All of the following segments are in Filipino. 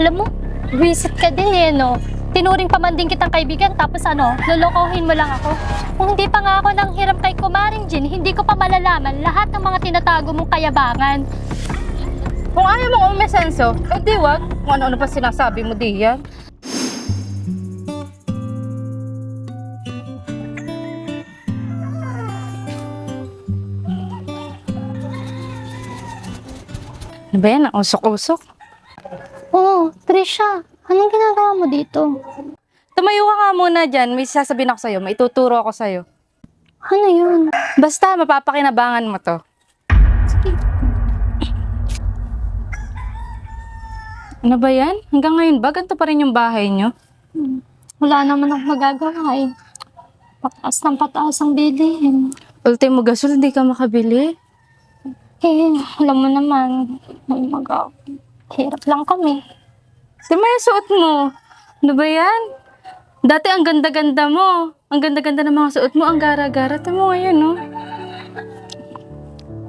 Alam mo, visit ka din eh, no? Tinuring pa man din kitang kaibigan, tapos ano, lolokohin mo lang ako. Kung hindi pa nga ako nang hiram kay Kumaring Jin, hindi ko pa malalaman lahat ng mga tinatago mong kayabangan. Kung ayaw mong umesenso, eh di wag. Kung ano-ano pa sinasabi mo diyan. Ano ba yan? Ang Usok-usok. Oo, Trisha, anong ginagawa mo dito? Tumayo ka nga muna dyan. May sasabihin ako sa'yo. May ituturo ako sa'yo. Ano yun? Basta, mapapakinabangan mo to. Ano ba yan? Hanggang ngayon ba? Ganito pa rin yung bahay nyo? Wala naman akong magagawa eh. Pataas ng pataas ang bilihin. Ultimo gasol, hindi ka makabili. Eh, alam mo naman, may mag hirap lang kami. Di may suot mo. Ano ba yan? Dati ang ganda-ganda mo. Ang ganda-ganda ng mga suot mo. Ang gara-gara. Tama mo ngayon, no?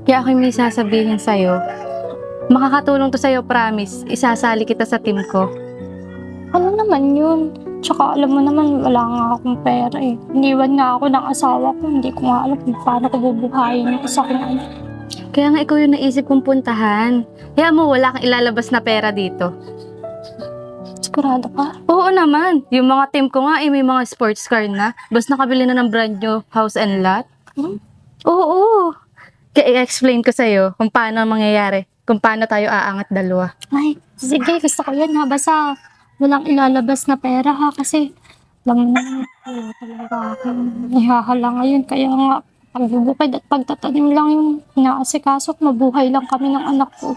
Kaya ako may sasabihin sa'yo. Makakatulong to sa'yo, promise. Isasali kita sa team ko. Ano naman yun? Tsaka alam mo naman, wala nga akong pera eh. Iniwan nga ako ng asawa ko. Hindi ko nga alam kung paano ko bubuhayin yung isa kong. Kaya nga ikaw yung naisip kong puntahan. Kaya mo, wala kang ilalabas na pera dito. Sigurado ka? Oo naman. Yung mga team ko nga, eh, may mga sports car na. Bas nakabili na ng brand new house and lot. Hmm? Oo. Kaya i-explain ko sa'yo kung paano ang mangyayari. Kung paano tayo aangat dalawa. Ay, sige, gusto ko yun ha. Basta walang ilalabas na pera ha. Kasi alam mo naman, wala talaga akong ihahala ngayon. Kaya nga, pagbubukid at pagtatanim lang yung inaasikaso. Mabuhay lang kami ng anak ko.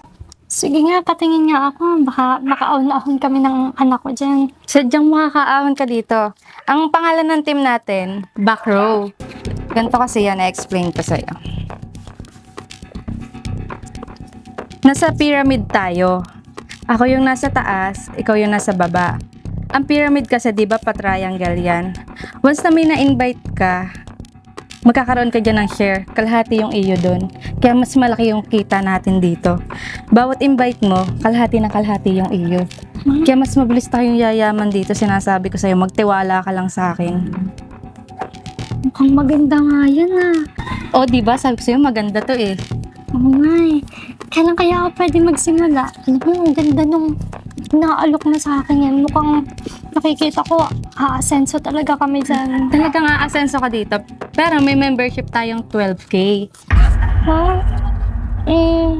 Sige nga, patingin nga ako. Baka makaahon-ahon kami ng anak ko dyan. Sadyang makakaahon ka dito. Ang pangalan ng team natin, Back Row. Ganito kasi yan, na-explain ko sa'yo. Nasa pyramid tayo. Ako yung nasa taas, ikaw yung nasa baba. Ang pyramid kasi, di ba, pa-triangle yan. Once na may na-invite ka, magkakaroon ka dyan ng share. Kalahati yung iyo doon. Kaya mas malaki yung kita natin dito. Bawat invite mo, kalahati na kalahati yung iyo. Kaya mas mabilis tayong yayaman dito. Sinasabi ko sa'yo, magtiwala ka lang sa akin. Mukhang maganda nga yan ah. O, di ba? Sabi ko sa'yo, maganda to eh. Oo nga eh. Kailan kaya ako pwede magsimula? Alam mo, ang ganda nung nakaalok na sa akin yan. Mukhang nakikita ko, aasenso talaga kami dyan. Talagang aasenso ka dito. Pero may membership tayong 12K. Ha? Eh,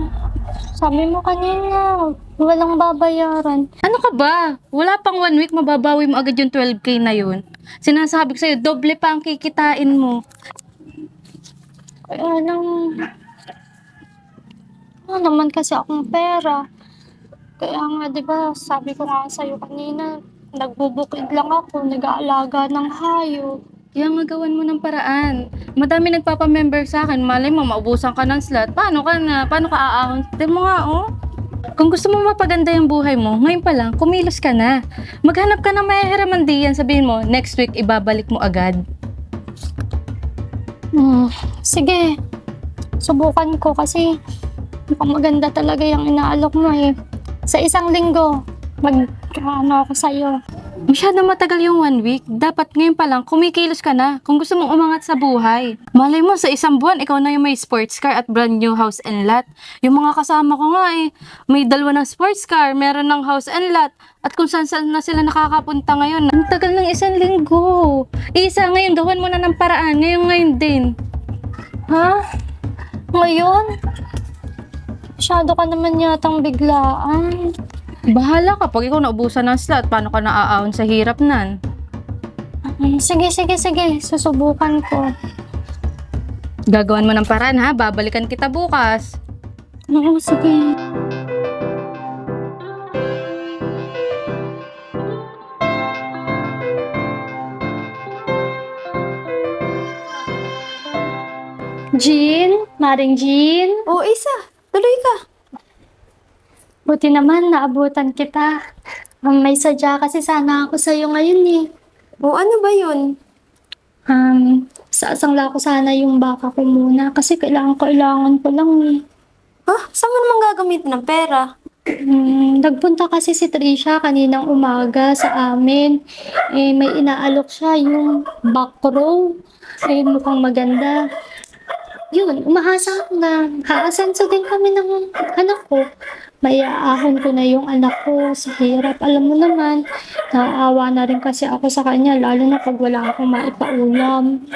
sabi mo kanina, walang babayaran. Ano ka ba? Wala pang one week, mababawi mo agad yung 12K na yun. Sinasabi ko sa'yo, doble pa ang kikitain mo. Kaya lang, wala naman kasi akong pera. Kaya nga, di ba, sabi ko nga sa'yo kanina, nagbubukid lang ako, nag-aalaga ng hayop. Kaya nga gawan mo ng paraan. Madami nagpapamember sa akin. Malay mo, maubusan ka ng slot. Paano ka na? Paano ka aahon? Tignan mo nga, oh. Kung gusto mo mapaganda yung buhay mo, ngayon pa lang, kumilos ka na. Maghanap ka ng mahihiraman diyan. Sabihin mo, next week, ibabalik mo agad. Hmm, sige. Subukan ko kasi mukhang maganda talaga yung inaalok mo eh. Sa isang linggo, mag ano ako sa'yo. Masyado matagal yung one week. Dapat ngayon pa lang, kumikilos ka na kung gusto mong umangat sa buhay. Malay mo, sa isang buwan, ikaw na yung may sports car at brand new house and lot. Yung mga kasama ko nga eh, may dalawa ng sports car, meron ng house and lot. At kung saan saan na sila nakakapunta ngayon. Ang tagal ng isang linggo. Isa, ngayon, gawan mo na ng paraan. Ngayon, ngayon din. Ha? Ngayon? Masyado ka naman yatang biglaan. Bahala ka. Pag ikaw naubusan ng slot, paano ka naaahon sa hirap nan? Hmm, Sige, sige, sige. Susubukan ko. Gagawan mo ng paraan ha. Babalikan kita bukas. Oo, sige. Jean? Maring Jean? Oo, Isa. Tuloy ka. Buti naman, naabutan kita. Um, may sadya kasi sana ako sa'yo ngayon eh. O ano ba yun? Um, sasangla ko sana yung baka ko muna kasi kailangan kailangan ko lang eh. Ha? Saan mo naman gagamitin ng pera? Hmm, nagpunta kasi si Trisha kaninang umaga sa amin. Eh, may inaalok siya yung back row. Eh, mukhang maganda. Yun, umahasa ako na haasenso din kami ng anak ko. May aahon ko na yung anak ko sa hirap. Alam mo naman, naawa na rin kasi ako sa kanya, lalo na pag wala akong maipaulam.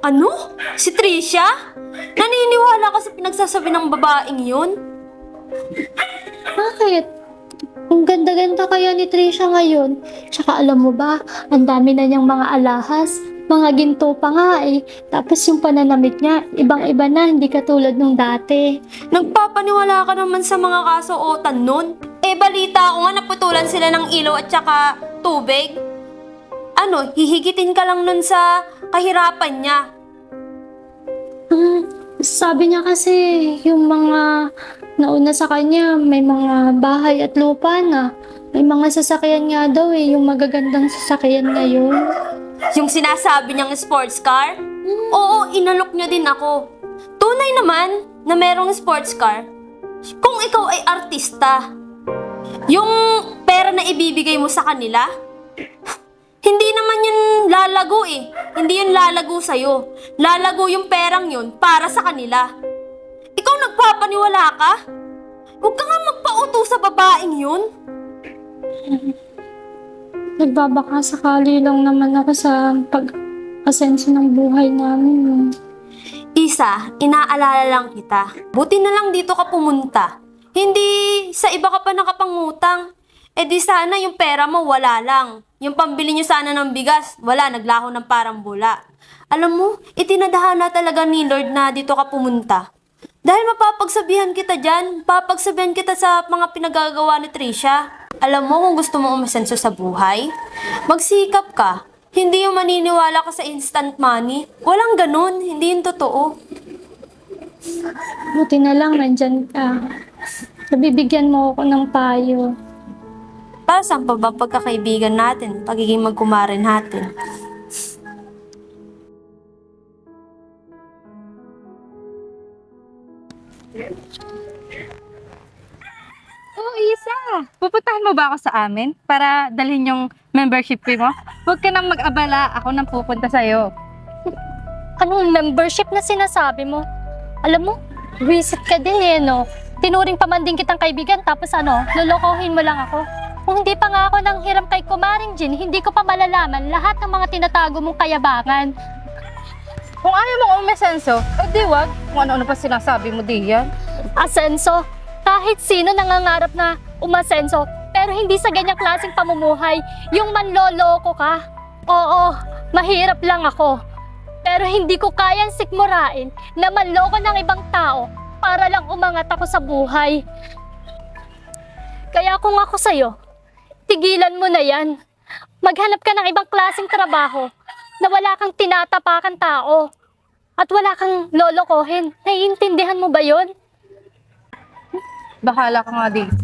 Ano? Si Trisha? Naniniwala ka sa pinagsasabi ng babaeng yun? Bakit? Ang ganda-ganda kaya ni Trisha ngayon. Tsaka alam mo ba, ang dami na niyang mga alahas. Mga ginto pa nga eh. Tapos yung pananamit niya, ibang-iba na, hindi katulad nung dati. Nagpapaniwala ka naman sa mga kasuotan nun? Eh, balita ko nga naputulan sila ng ilaw at saka tubig. Ano, hihigitin ka lang nun sa kahirapan niya. Ah, sabi niya kasi, yung mga nauna sa kanya, may mga bahay at lupa na. May mga sasakyan nga daw eh, yung magagandang sasakyan ngayon. Yung sinasabi niyang sports car? Oo, inalok niya din ako. Tunay naman na merong sports car. Kung ikaw ay artista, yung pera na ibibigay mo sa kanila, hindi naman yun lalago eh. Hindi yun lalago sa'yo. Lalago yung perang yun para sa kanila. Ikaw nagpapaniwala ka? Huwag ka nga magpauto sa babaeng yun. Nagbabaka sakali lang naman ako sa pag-asenso ng buhay namin. Isa, inaalala lang kita. Buti na lang dito ka pumunta. Hindi sa iba ka pa nakapangutang. Eh di sana yung pera mo wala lang. Yung pambili nyo sana ng bigas, wala, naglaho ng parang bula. Alam mo, itinadhana talaga ni Lord na dito ka pumunta. Dahil mapapagsabihan kita dyan, papagsabihan kita sa mga pinagagawa ni Trisha. Alam mo kung gusto mo umasenso sa buhay, magsikap ka. Hindi yung maniniwala ka sa instant money. Walang ganun, hindi yung totoo. Buti na lang nandyan ka. Nabibigyan mo ako ng payo. Para saan pa ba pagkakaibigan natin, pagiging magkumarin natin? Oh, Isa! Pupuntahan mo ba ako sa amin para dalhin yung membership fee mo? Huwag ka nang mag-abala. Ako nang pupunta sa'yo. Anong membership na sinasabi mo? Alam mo, visit ka din eh, no? Tinuring pa man din kitang kaibigan, tapos ano, lolokohin mo lang ako. Kung hindi pa nga ako nang hiram kay Kumaring Jin, hindi ko pa malalaman lahat ng mga tinatago mong kayabangan. Kung ayaw mong umesenso, eh di wag. Kung ano-ano pa sinasabi mo diyan. Asenso, kahit sino nangangarap na umasenso, pero hindi sa ganyang klaseng pamumuhay, yung manloloko ka. Oo, mahirap lang ako. Pero hindi ko kayang sikmurain na manloko ng ibang tao para lang umangat ako sa buhay. Kaya kung ako sa'yo, tigilan mo na yan. Maghanap ka ng ibang klaseng trabaho na wala kang tinatapakan tao at wala kang lolokohin. Naiintindihan mo ba yon? Bahala ka nga dito.